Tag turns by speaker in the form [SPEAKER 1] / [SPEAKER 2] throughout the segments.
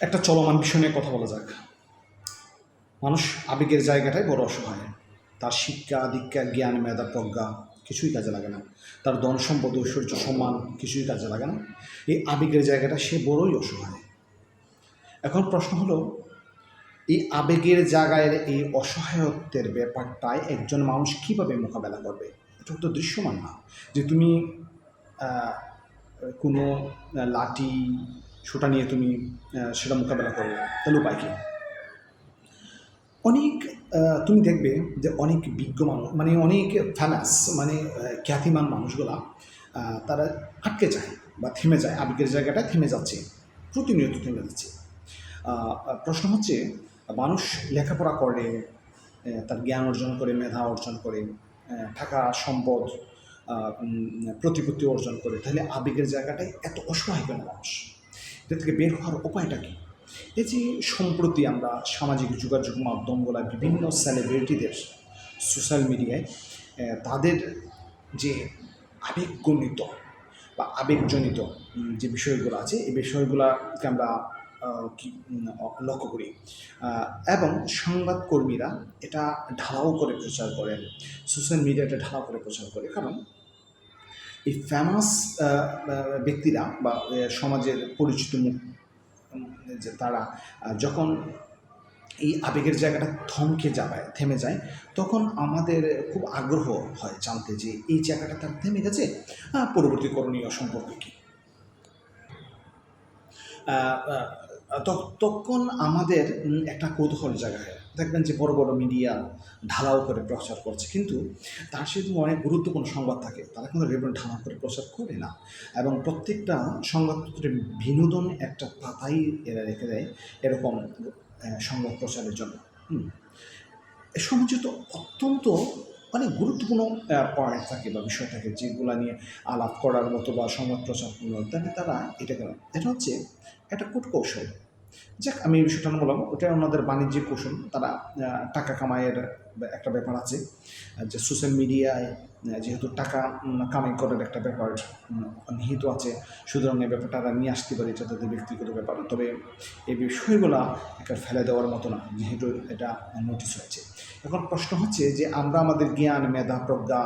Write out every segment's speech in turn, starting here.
[SPEAKER 1] একটা চলমান বিষয় নিয়ে কথা বলা যাক। মানুষ আবেগের জায়গাটাই বড় অসহায়। তার শিক্ষা, দীক্ষা, জ্ঞান, মেধা, প্রজ্ঞা কিছুই কাজে লাগে না। তার ধন সম্পদ, ঐশ্বর্য, সম্মান কিছুই কাজে লাগে না। এই আবেগের জায়গাটা সে বড়ই অসহায়। এখন প্রশ্ন হলো, এই আবেগের জায়গায় এই অসহায়ত্বের ব্যাপারটায় একজন মানুষ কীভাবে মোকাবেলা করবে? এটা তো দৃশ্যমান না। যে তুমি কোনো লাঠি সোটা নিয়ে তুমি সেটা মোকাবেলা করবে তাহলে উপায় কী? অনেক তুমি দেখবে যে অনেক বিজ্ঞ মানুষ মানে অনেক ফেমাস মানে খ্যাতিমান মানুষগুলা তারা আটকে যায় বা থেমে যায়, আবেগের জায়গাটা থেমে যাচ্ছে, প্রতিনিয়ত থেমে যাচ্ছে। প্রশ্ন হচ্ছে, মানুষ লেখাপড়া করে তার জ্ঞান অর্জন করে, মেধা অর্জন করে টাকা, সম্পদ প্রতিপত্তি অর্জন করে, তাহলে আবেগের জায়গাটায় এত অসহায় কেন মানুষ? এটা থেকে বের হওয়ার উপায়টা কী? এই যে সম্প্রতি আমরা সামাজিক যোগাযোগ মাধ্যমগুলো বিভিন্ন সেলিব্রিটিদের সোশ্যাল মিডিয়ায় তাদের যে আবেগগণিত বা আবেগজনিত যে বিষয়গুলো আছে, এই বিষয়গুলোকে আমরা কি লক্ষ্য করি। এবং সংবাদকর্মীরা এটা ঢালাও করে প্রচার করেন সোশ্যাল মিডিয়াটা ঢালাও করে প্রচার করে। কারণ এই ফেমাস ব্যক্তিরা বা সমাজের পরিচিত মুখ যে তারা যখন এই আবেগের জায়গাটা থমকে যাবে থেমে যায়, তখন আমাদের খুব আগ্রহ হয় জানতে যে এই জায়গাটা তার থেমে গেছে পরবর্তী করণীয় সম্পর্কে কী। তখন আমাদের একটা কৌতূহল জায়গায় দেখবেন যে বড় বড় মিডিয়া ঢালাও করে প্রচার করছে। কিন্তু তার সাথে অনেক গুরুত্বপূর্ণ সংবাদ থাকে। তারা কিন্তু রেবন ঢালাও করে প্রচার করে না। এবং প্রত্যেকটা সংবাদপত্রে বিনোদন একটা পাতাই এরা রেখে দেয় এরকম সংবাদ প্রচারের জন্য। হুম। এ সমাজে তো অত্যন্ত অনেক গুরুত্বপূর্ণ পয়েন্ট থাকে বা বিষয় থাকে যেগুলো নিয়ে আলাপ করার মতো বা সংবাদ প্রচার তাহলে তারা এটা এটা হচ্ছে একটা কূট কৌশল যাক, আমি এই বিষয়টা বললাম। ওটা ওনাদের বাণিজ্যিক কৌশল। তারা টাকা কামাইয়ের একটা ব্যাপার আছে। যে সোশ্যাল মিডিয়ায় যেহেতু টাকা কামাই করার একটা ব্যাপার নিহিত আছে। সুতরাং এই ব্যাপারটা তারা নিয়ে আসতে পারে, এটা তাদের ব্যক্তিগত ব্যাপার। তবে এই বিষয়গুলো একটা ফেলে দেওয়ার মতো না, যেহেতু এটা নোটিস হয়েছে। এখন প্রশ্ন হচ্ছে যে, আমরা আমাদের জ্ঞান, মেধা, প্রজ্ঞা,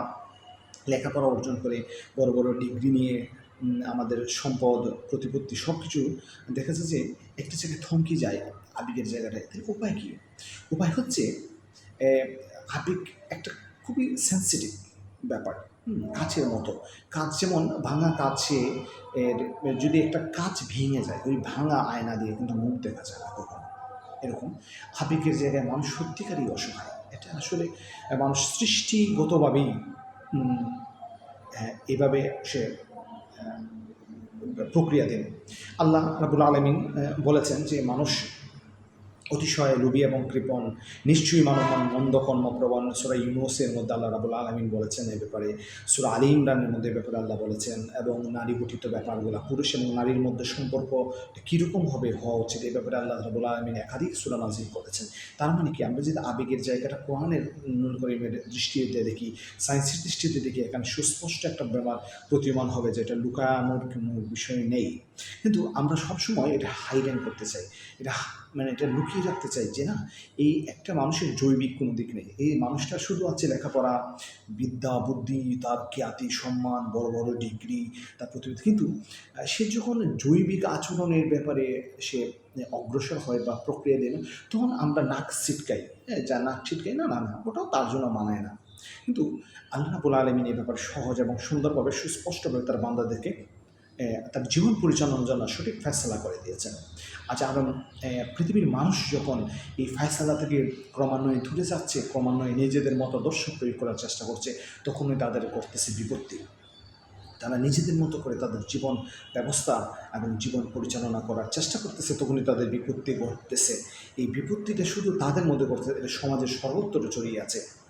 [SPEAKER 1] লেখাপড়া অর্জন করে বড় বড় ডিগ্রি নিয়ে আমাদের সম্পদ, প্রতিপত্তি সব কিছু দেখা যাচ্ছে যে একটা জায়গায় থমকে যায় আবেগের জায়গাটায়, তাহলে উপায় কী? উপায় হচ্ছে আবেগ একটা খুবই সেন্সিটিভ ব্যাপার কাচের মতো। কাচ যেমন ভাঙা কাছে যদি একটা কাচ ভেঙে যায়, ওই ভাঙা আয়না দিয়ে কিন্তু মুখ দেখা যায় না কখনো। এরকম আবেগের জায়গায় মানুষ সত্যিকারই অসহায়। এটা আসলে মানুষ সৃষ্টিগতভাবেই এভাবে সে আহ, প্রক্রিয়া দিন। আল্লাহ রাবুল আলমিন বলেছেন যে মানুষ অতিশয় লোভী এবং কৃপণ। নিশ্চয়ই মানব মন মন্দ কর্মপ্রবণ সুরা ইউনুসের মধ্যে আল্লাহ রাবুল আলমিন বলেছেন এ ব্যাপারে। সুরা আলী ইমরানের মধ্যে এ ব্যাপারে আল্লাহ বলেছেন, এবং নারী গঠিত ব্যাপারগুলো, পুরুষ এবং নারীর মধ্যে সম্পর্ক কীরকমভাবে হওয়া উচিত? এই ব্যাপারে আল্লাহ রাবুল আলমিন একাধিক সুরা নাজির করেছেন। তার মানে কি, আমরা যদি আবেগের জায়গাটা কোরআনের নুন করে দৃষ্টিতে দেখি, সায়েন্সের দৃষ্টিতে দেখি, এখানে সুস্পষ্ট একটা ব্যাপার প্রতীয়মান হবে যে এটা লুকানোর কোনো বিষয় নেই। কিন্তু আমরা সবসময় এটা হাইডেন করতে চাই। এটা মানে এটা লুকিয়ে রাখতে চাই যে না এই একটা মানুষের জৈবিক কোনো দিক নেই। এই মানুষটা শুধু আছে লেখাপড়া বিদ্যা বুদ্ধি তার খ্যাতি সম্মান বড় বড় ডিগ্রি তার প্রতিনিধি কিন্তু সে যখন জৈবিক আচরণের ব্যাপারে সে অগ্রসর হয় বা প্রক্রিয়া দেয় তখন আমরা নাক ছিটকাই। হ্যাঁ, যা নাক ছিটকাই না না না ওটাও তার জন্য মানায় না। কিন্তু আল্লাহ রাবুল আলমিন এই ব্যাপারে সহজ এবং সুন্দরভাবে সুস্পষ্টভাবে তার বান্দাদেরকে তার জীবন পরিচালনার জন্য সঠিক ফেসলা করে দিয়েছেন। আচ্ছা আহ, পৃথিবীর মানুষ যখন এই ফয়সালা থেকে ক্রমান্বয়ে দূরে যাচ্ছে ক্রমান্বয়ে নিজেদের মতো দর্শক প্রয়োগ করার চেষ্টা করছে তখনই তাদের করতেছে বিপত্তি। তারা নিজেদের মতো করে তাদের জীবন ব্যবস্থা এবং জীবন পরিচালনা করার চেষ্টা করতেছে তখনই তাদের বিপত্তি ঘটতেছে। এই বিপত্তিটা শুধু তাদের মধ্যে ঘটছে এটা সমাজের সর্বত্র ছড়িয়ে আছে।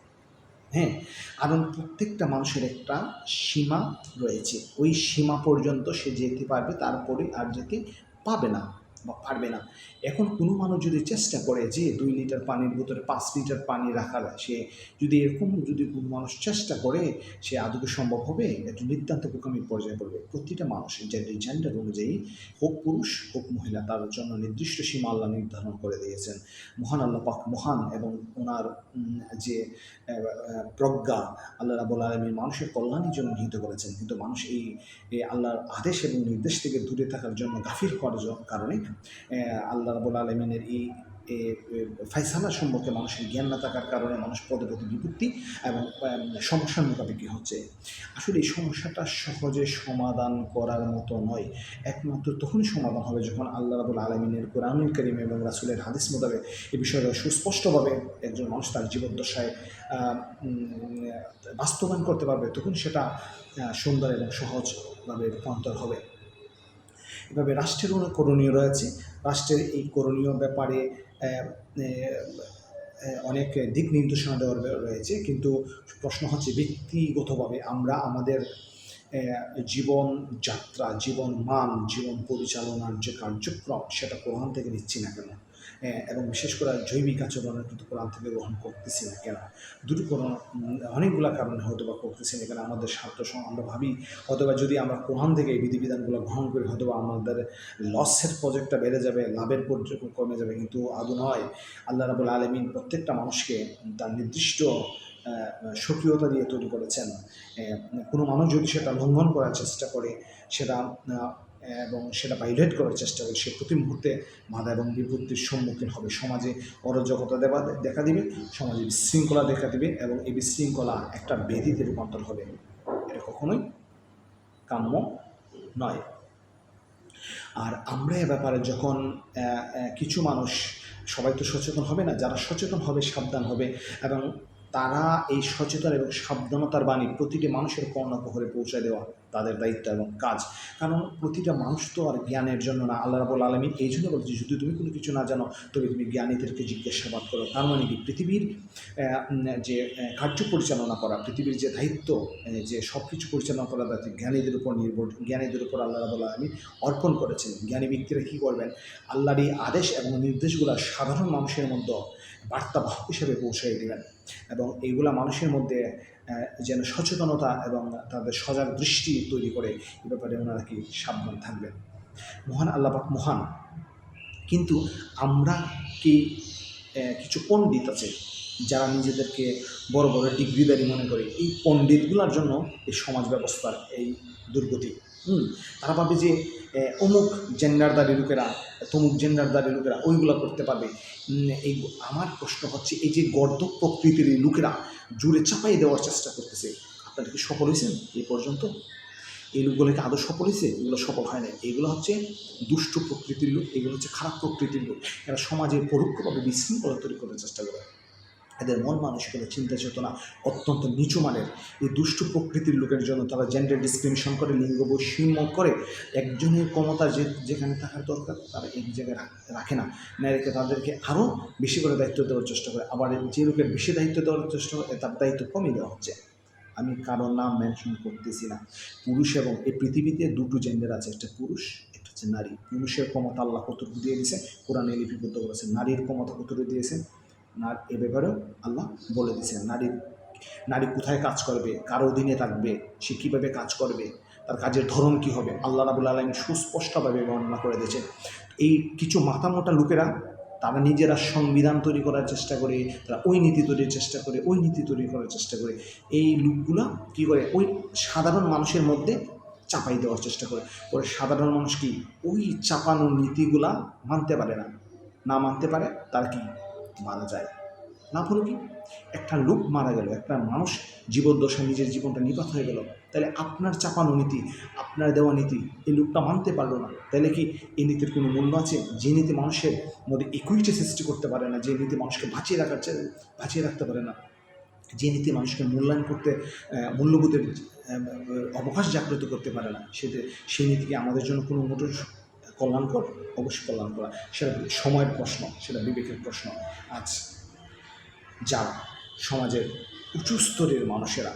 [SPEAKER 1] হ্যাঁ কারণ প্রত্যেকটা মানুষের একটা সীমা রয়েছে। ওই সীমা পর্যন্ত সে যেতে পারবে, তারপরে আর যেতে পাবে না। পারবে না। এখন কোনো মানুষ যদি চেষ্টা করে যে দুই লিটার পানির বোতলে পাঁচ লিটার পানি রাখার, সে যদি এরকম যদি কোনো মানুষ চেষ্টা করে, সে আদৌ সম্ভব হবে? একটু নিতান্ত বোকামির পর্যায়ে পড়বে। প্রতিটা মানুষ যে জেন্ডার অনুযায়ী হোক পুরুষ, হোক মহিলা, তার জন্য নির্দিষ্ট সীমা আল্লাহ নির্ধারণ করে দিয়েছেন। মহান আল্লাহ পাক মহান এবং ওনার যে প্রজ্ঞা আল্লাহ রাবুল আলমী মানুষের কল্যাণের জন্য নিহিত করেছেন। কিন্তু মানুষ এই আল্লাহর আদেশ এবং নির্দেশ থেকে দূরে থাকার জন্য গাফির জ- কারণে আল্লাহ রাবুল আলমিনের এই ফাইসালা সম্পর্কে মানুষের জ্ঞান না থাকার কারণে মানুষ পদে পদে বিপত্তি এবং সমস্যার মোকাবিকি হচ্ছে। আসলে এই সমস্যাটা সহজে সমাধান করার মতো নয়। একমাত্র তখনই সমাধান হবে যখন আল্লাহ রাবুল আলমিনের কোরআনুল করিম এবং রাসুলের হাদিস মোতাবেক এই বিষয়টা সুস্পষ্টভাবে একজন মানুষ তার জীবদ্দশায় বাস্তবায়ন করতে পারবে, তখন সেটা সুন্দর এবং সহজভাবে রূপান্তর হবে। এভাবে রাষ্ট্রের অনেক করণীয় রয়েছে। রাষ্ট্রের এই করণীয় ব্যাপারে অনেক দিক নির্দেশনা দেওয়ার রয়েছে। কিন্তু প্রশ্ন হচ্ছে, ব্যক্তিগতভাবে আমরা আমাদের জীবন যাত্রা, জীবন মান, জীবন পরিচালনার যে কার্যক্রম, সেটা কোরআন থেকে নিচ্ছি না কেন? এবং বিশেষ করে জৈবিক আচরণের কিন্তু কোরআন থেকে গ্রহণ করতেছি না কেন? দুটো কোনো অনেকগুলো কারণে হয়তো বা করতেছি না কেন? আমাদের স্বার্থ আমরা ভাবি অথবা যদি আমরা কোরআন থেকে এই বিধিবিধানগুলো গ্রহণ করি হয়তো আমাদের লসের প্রজেক্টটা বেড়ে যাবে, লাভের প্রজেক্ট কমে যাবে, কিন্তু আদৌ নয়। আল্লাহ রাবুল আলমিন প্রত্যেকটা মানুষকে তার নির্দিষ্ট সক্রিয়তা দিয়ে তৈরি করেছেন। কোনো মানুষ যদি সেটা লঙ্ঘন করার চেষ্টা করে, সেটা এবং সেটা ভাইলেট করার চেষ্টা করে সে প্রতি মুহূর্তে বাধা এবং বিপত্তির সম্মুখীন হবে। সমাজে অরাজকতা দেবা দেখা দিবে, সমাজে বিশৃঙ্খলা দেখা দিবে এবং এই বিশৃঙ্খলা একটা ব্যাধিতে রূপান্তর হবে। এটা কখনোই কাম্য নয়। আর আমরা এ ব্যাপারে যখন কিছু মানুষ, সবাই তো সচেতন হবে না, যারা সচেতন হবে, সাবধান হবে এবং তারা এই সচেতন এবং সাবধানতার বাণী প্রতিটি মানুষের কর্ণকহরে পৌঁছে দেওয়া তাদের দায়িত্ব এবং কাজ। কারণ প্রতিটা মানুষ তো আর জ্ঞানের জন্য না, আল্লাহ রাবুল আলমী এই জন্য বলছি, যদি তুমি কোনো কিছু না জানো, তবে তুমি জ্ঞানীদেরকে জিজ্ঞাসাবাদ করো। তার মানে কি? পৃথিবীর যে কার্য পরিচালনা করা, পৃথিবীর যে দায়িত্ব যে সব কিছু পরিচালনা করা তাদের জ্ঞানীদের উপর নির্ভর, জ্ঞানীদের উপর আল্লাহ রাবুল আলমী অর্পণ করেছেন। জ্ঞানী ব্যক্তিরা কী করবেন? আল্লাহর এই আদেশ এবং নির্দেশগুলো সাধারণ মানুষের মধ্যে বার্তাবাহক হিসেবে পৌঁছে দেবেন এবং এইগুলা মানুষের মধ্যে যেন সচেতনতা এবং তাদের সজাগ দৃষ্টি তৈরি করে এ ব্যাপারে ওনারা কি সাবধান থাকবেন। মহান আল্লাপাক মহান। কিন্তু আমরা কি কিছু পণ্ডিত আছে যারা নিজেদেরকে বড় বড় ডিগ্রিদারি মনে করে? এই পণ্ডিতগুলোর জন্য এই সমাজ ব্যবস্থার এই দুর্গতি। হুম, তারা ভাবে যে অমুক জেন্ডারদারি লোকেরা, তমুক জেন্ডারদারি লোকেরা ওইগুলো করতে পারবে। এই আমার প্রশ্ন হচ্ছে, এই যে গর্দ প্রকৃতির লোকেরা জুড়ে চাপাই দেওয়ার চেষ্টা করতেছে, আপনারা কি সফল হয়েছেন এই পর্যন্ত? এই লোকগুলোকে আদৌ সফল হয়েছে? এগুলো সফল হয় না এগুলো হচ্ছে দুষ্ট প্রকৃতির লোক, এগুলো হচ্ছে খারাপ প্রকৃতির লোক। এরা সমাজে পরোক্ষভাবে বিশৃঙ্খলা তৈরি করার চেষ্টা করে। এদের মন মানসিকতা, চিন্তা চেতনা অত্যন্ত নিচু মানের। এই দুষ্ট প্রকৃতির লোকের জন্য তারা জেন্ডার ডিসক্রিমিনেশন করে, লিঙ্গ বৈষম্য করে। একজনের ক্ষমতা যে যেখানে থাকার দরকার, তারা এক জায়গায় রাখে না। নারীকে তাদেরকে আরও বেশি করে দায়িত্ব দেওয়ার চেষ্টা করে। আবার যে লোকের বেশি দায়িত্ব দেওয়ার চেষ্টা করে, তার দায়িত্ব কমিয়ে দেওয়া হচ্ছে। আমি কারোর নাম মেনশন করতেছি না। পুরুষ এবং এই পৃথিবীতে দুটো জেন্ডার আছে, একটা পুরুষ, একটা হচ্ছে নারী। পুরুষের ক্ষমতা আল্লাহ কতটুকু দিয়ে দিয়েছে কোরআনে লিপিবদ্ধ করেছে নারীর ক্ষমতা কতটুকু দিয়েছে না এ ব্যাপারেও আল্লাহ বলে দিয়েছেন নারীর নারী কোথায় কাজ করবে, কার অধীনে থাকবে, সে কীভাবে কাজ করবে, তার কাজের ধরন কী হবে, আল্লাহ রাবুল আলম সুস্পষ্টভাবে বর্ণনা করে দিয়েছেন। এই কিছু মাথামোটা লোকেরা, তারা নিজেরা সংবিধান তৈরি করার চেষ্টা করে, তারা ওই নীতি তৈরির চেষ্টা করে, ওই নীতি তৈরি করার চেষ্টা করে। এই লোকগুলো কী করে? ওই সাধারণ মানুষের মধ্যে চাপাই দেওয়ার চেষ্টা করে। পরে সাধারণ মানুষ কি? ওই চাপানো নীতিগুলা মানতে পারে না। না মানতে পারে, তার কি মারা যায়। না হলো কি? একটা লোক মারা গেল, একটা মানুষ জীবদ্দশায় নিজের জীবনটা নিপাত হয়ে গেল। তাহলে আপনার চাপানো নীতি, আপনার দেওয়া নীতি, এই লোকটা মানতে পারল না। তাহলে কি এই নীতির কোনো মূল্য আছে? যে নীতি মানুষের মধ্যে ইকুইটি সৃষ্টি করতে পারে না, যে নীতি মানুষকে বাঁচিয়ে রাখার বাঁচিয়ে রাখতে পারে না। যে নীতি মানুষকে মূল্যায়ন করতে মূল্যবোধের অবকাশ জাগ্রত করতে পারে না সেটা সেই নীতিকে আমাদের জন্য কোনো মোটর কল্যাণকর? অবশ্যই কল্যাণ করা। সেটা সময়ের প্রশ্ন, সেটা বিবেকের প্রশ্ন। আজ যারা সমাজের উঁচু স্তরের মানুষেরা,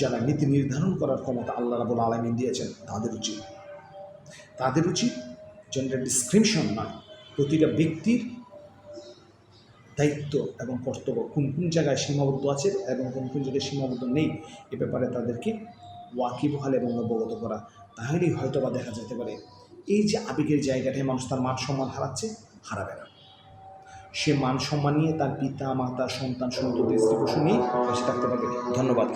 [SPEAKER 1] যারা নীতি নির্ধারণ করার ক্ষমতা আল্লাহ রাবুল আলমিন দিয়েছেন, তাদের উচিত। তাদের উচিত জেন্ডার ডিসক্রিপশন নয় প্রতিটা ব্যক্তির দায়িত্ব এবং কর্তব্য কোন কোন জায়গায় সীমাবদ্ধ আছে এবং কোন কোন জায়গায় সীমাবদ্ধ নেই, এ ব্যাপারে তাদেরকে ওয়াকিবহাল এবং অবগত করা। তাহলেই হয়তো বা দেখা যেতে পারে এই যে আবেগের জায়গাটায় মানুষ তার মান সম্মান হারাচ্ছে, হারাবে না। সে মান সম্মান নিয়ে তার পিতা, মাতা, সন্তান, সন্ততি, স্ত্রী, পশু নিয়ে পাশে থাকতে পারবে ধন্যবাদ।